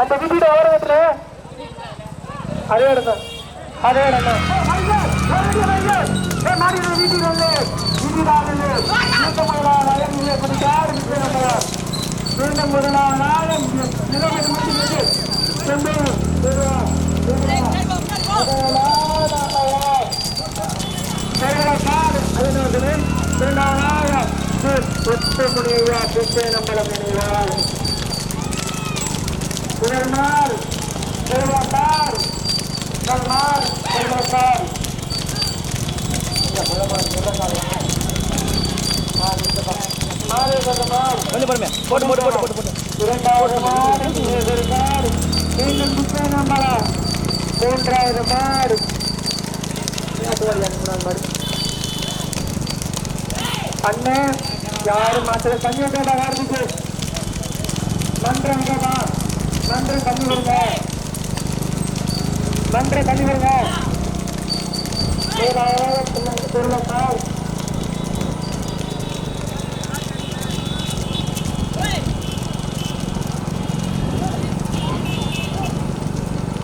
அந்த வீட்டோட ஓரத்துல அதே இடம் தான் அதே இடம் தான் மீண்டும் முதலாவதாக ஒத்துமுடியா பிச்சை நம்மளம் நினைவார் முதல்மார் செல்வத்தார் முதல்மார் செல்வத்தார் கொஞ்சம் பொறுமையா போட்டு போட்டு போட்டு போட்டு போட்டு இரண்டாவது மாடு மீண்டும் பிச்சை நம்மளம் மூன்றாவது மாடு அண்ணே யாரும் மாத்திர தண்ணி விட்டா கார்த்திக்கு மன்றம் கேட்டா மன்றம் தண்ணி விடுங்க மன்றம் தண்ணி விடுங்க பொருளாதார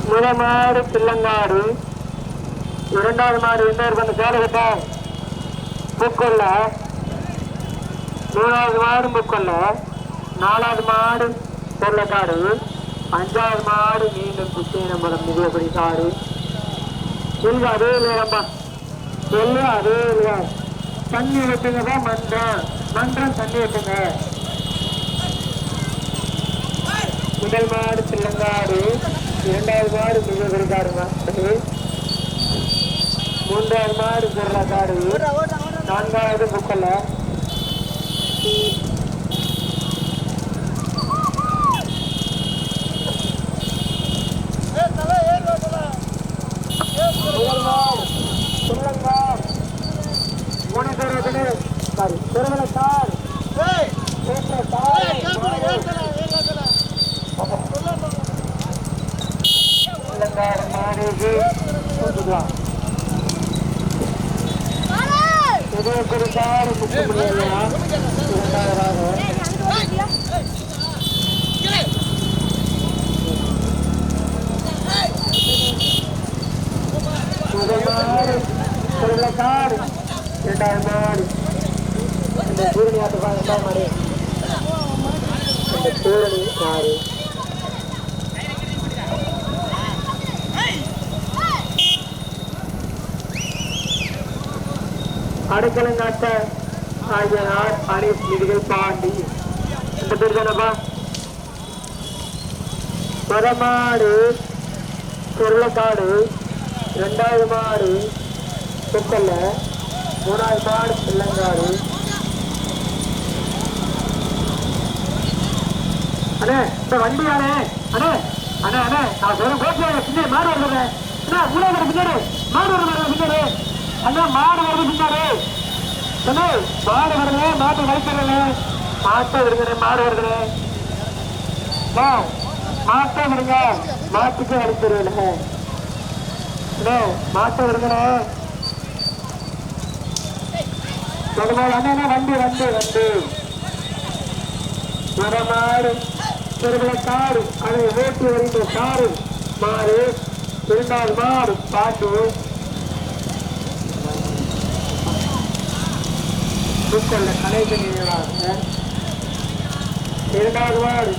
முதமாடு பிள்ளங்காடு இரண்டாவது மாடு இன்னொரு பண்ண சேலகட்டா. முக்கொல்ல மூணாவது மாடு முக்கொல்ல நாலாவது மாடு பொருளக்காடு அஞ்சாவது மாடு மீண்டும் குச்சேனம்பலம் மிகப்படி சாரு இல்லை அதே இல்லையாப்பா சொல்லு அதே இல்லையா தண்ணி வைப்புங்கப்பா மன்றம் மன்றம் தண்ணி வெட்டுங்க. முதல் மாடு பிள்ளங்காடு இரண்டாவது மாடு மிகப்படி காடு மூன்றாவது மாடு பொருளாக்காடு நான்காவது முக்கல்ல சாரி திருமணத்தார் மாடு கூட்டுக்கலாம் இதே குறிப்பாக முக்கிய முடியலையா இரண்டாவதாக முதல் மாடு பொருளக்காடு இரண்டாவது மாடு. இந்த பூரணி ஆட்டுப்பா இரண்டாவது மாடு இந்த பூரணி மாடு அடைக்கலங்காட்ட ஆகிய நாள் அணி நிதிகள் பாண்டி. இந்த பேர் தானப்பா? மரமாடு பொருளக்காடு ரெண்டாவது மாடு கொக்கல்ல மூணாவது மாடு பிள்ளைங்காடு. அண்ணே இந்த வண்டியானே அண்ணே அண்ணே அண்ணே நான் சொல்ற போட்டு பின்னாடி மாடு வருது அண்ணா உள்ள வர பின்னாடி மாடு வர மாதிரி பின்னாடி. அண்ணா மாடு வருது பின்னாடி. அண்ணே மாடு வருது மாட்டு வலிக்கிறேன். மாட்டை வருகிறேன் மாடு வருகிறேன் மாட்டை வருங்க மாட்டுக்கு வலிக்கிறேன் அண்ணே மாட்டை வருகிறேன் அண்ணா வண்டி வண்டி வண்டி. மரமாடு திருவிழக்காடு அதை ஓட்டி வருகின்ற காரு மாறு இரண்டாவது மாறு பாட்டு. முக்கொள்ள கலைக்கு இரண்டாவது மாடு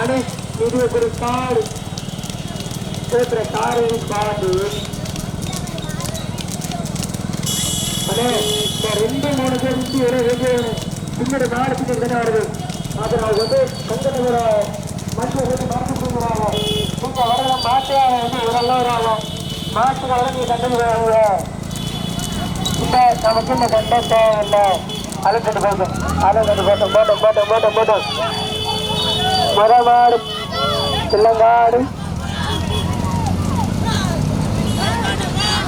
அணை நிதிய குறிப்பாடு. சேத்திர காரின் பாடு அண்ணே ரெண்டு மூணு பேர் வந்து ரெண்டு பின்னாடி நாலு இருக்கிறார்கள் அதனால் வந்து சங்கத்தில் ஒரு மனுஷன் வந்து மாட்டு தூங்குறாங்க வரல மாட்டு வந்து இவரெல்லாம் வராங்க மாட்டுக்கு வர நீ கண்டது இந்த நமக்கு இந்த கண்டம் தேவையில்லை அழைச்சிட்டு போகும் அழைச்சிட்டு போட்டோம் போட்டோம் போட்டோம் போட்டோம் போட்டோம் மரமாடு பிள்ளங்காடு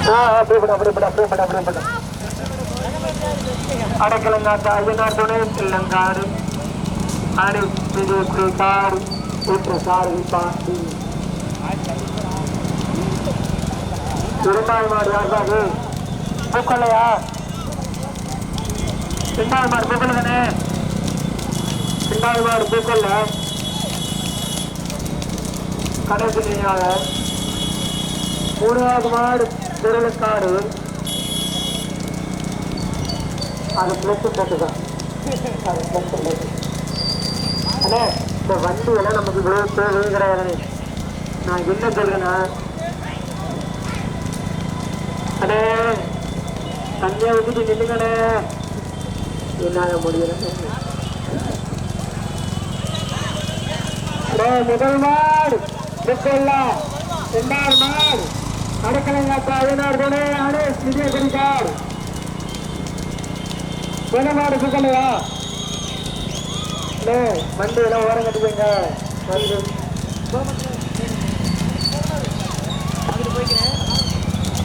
ஆ அப்படி பண்ண அப்படி பண்ண அப்படி பண்ண அப்படி பண்ண அடக்கலங்காத்த ஐயனார் துணை பிள்ளங்காடு அடி பிடி காடு ஊற்ற மாடு யார் தான் அது மாடு பூக்கொல்ல. தானே ரெண்டாவது மாடு மூணாவது மாடு திருளுக்காடு அது பிளஸ் போட்டுதான் அது பிளஸ் போட்டு அண்ணே இந்த வண்டி எல்லாம் நமக்கு இவ்வளவு தேவை கிடையாதுண்ணே நான் என்ன சொல்றேன்னா அண்ணே தண்ணியை ஊற்றிட்டு நில்லுங்கண்ணே. என்னால முடியல. முதல் மாடு முக்கொல்லாம் இரண்டாவது மாடு அடுக்கலைங்காத்தா ஐயனார் துணை அணு விஜய குறிக்கார் வேணமாடு சுக்கலையா அண்ணே வண்டி எல்லாம் ஓரம் கட்டிக்கங்க. வந்து.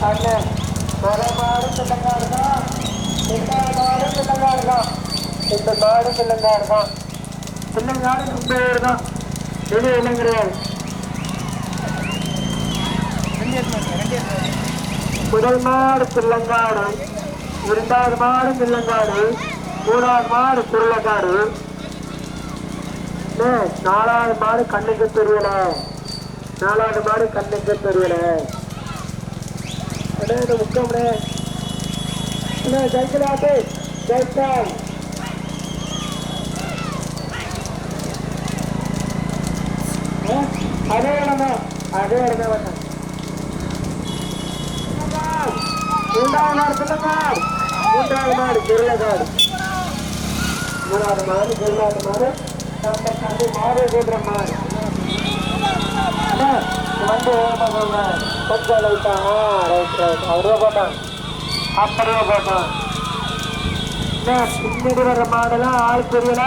அண்ணே முதல் பிள்ளைங்காடு தான். இந்த மாடு பிள்ளைங்காடு தான். இந்த மாடு பிள்ளைங்காடு தான். பிள்ளைங்காடு தான். இது என்ன கிடையாது. முதல் மாடு பிள்ளங்காடு இரண்டாவது மாடு பிள்ளங்காடு மூணாவது மாடு பிள்ளங்காடு நாலாவது மாடு கண்ணுக்கு தெரியல. நாலாவது மாடு கண்ணுக்கு தெரியல அண்ணே முக்கம்ண்ணே அண்ணே ஜெயிக்கலாட்டு ஜெயிச்சால் அதே இடமா அதே இடமே மூன்றாவது நாடு பிள்ளைங்காடு மூன்றாவது நாடு திருளகாடு மூணாவது மாடு திருநாடு மாடு தம்பி மாடு கூட்டுற மாடு வந்து கொஞ்சம் லைட்டா ரைட் ரைட். போட்டான் அப்படியே போட்டான் பின்னாடி மாடெல்லாம் ஆள் தெரியல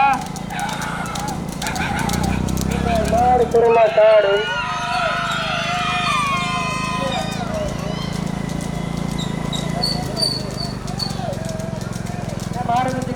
மாடு திருவிழா part of the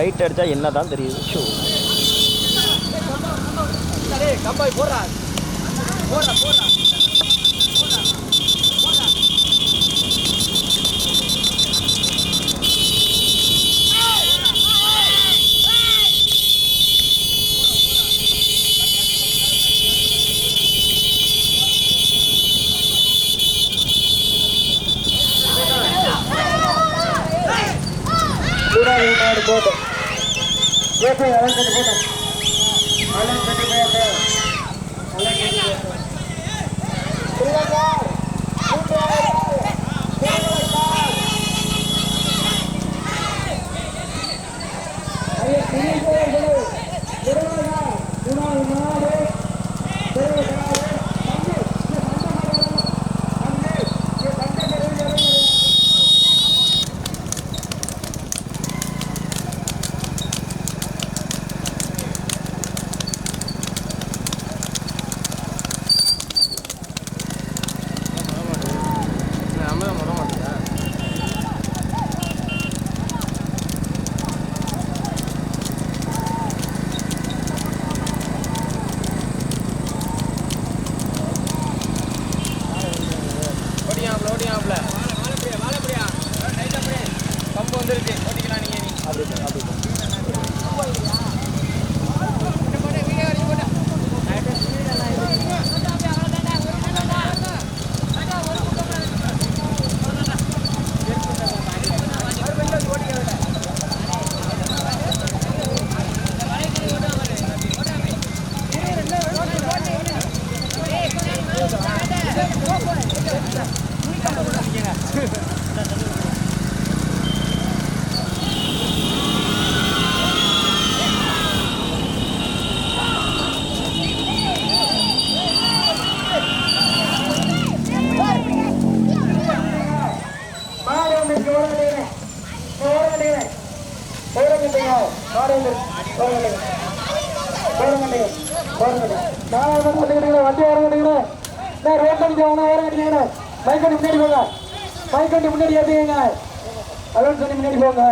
லைட் அடித்தா என்ன தான் தெரியுது? ஷோ. கம்பாய் போடுறா. போடுறா போடுறா. ஏப்போ அதெல்லாம் கட்டி போட்டோம் அதெல்லாம் கட்டி போட்டோம் அதெல்லாம் கட்டி போட்டோம் திருவள்ளார் மூன்றாவது திருவள்ளார் ஐயா திருவள்ளார் திருவள்ளார் மூணாவது மாடு திருவள்ளார் தம்பி இந்த சண்டை மாடு தம்பி இந்த சண்டை மாடு மாடு வந்து இங்க ஓட வேண்டியது ஓட வேண்டியது ஓட வேண்டியது மாடு வந்து ஓட வேண்டியது ஓட வேண்டியது நான் வந்து சொல்லிக்கிறீங்க வண்டி ஓட நான் முன்னாடி போங்க. மைக் முன்னாடி ஏற்றிங்க அலோன் சொல்லி முன்னாடி போங்க.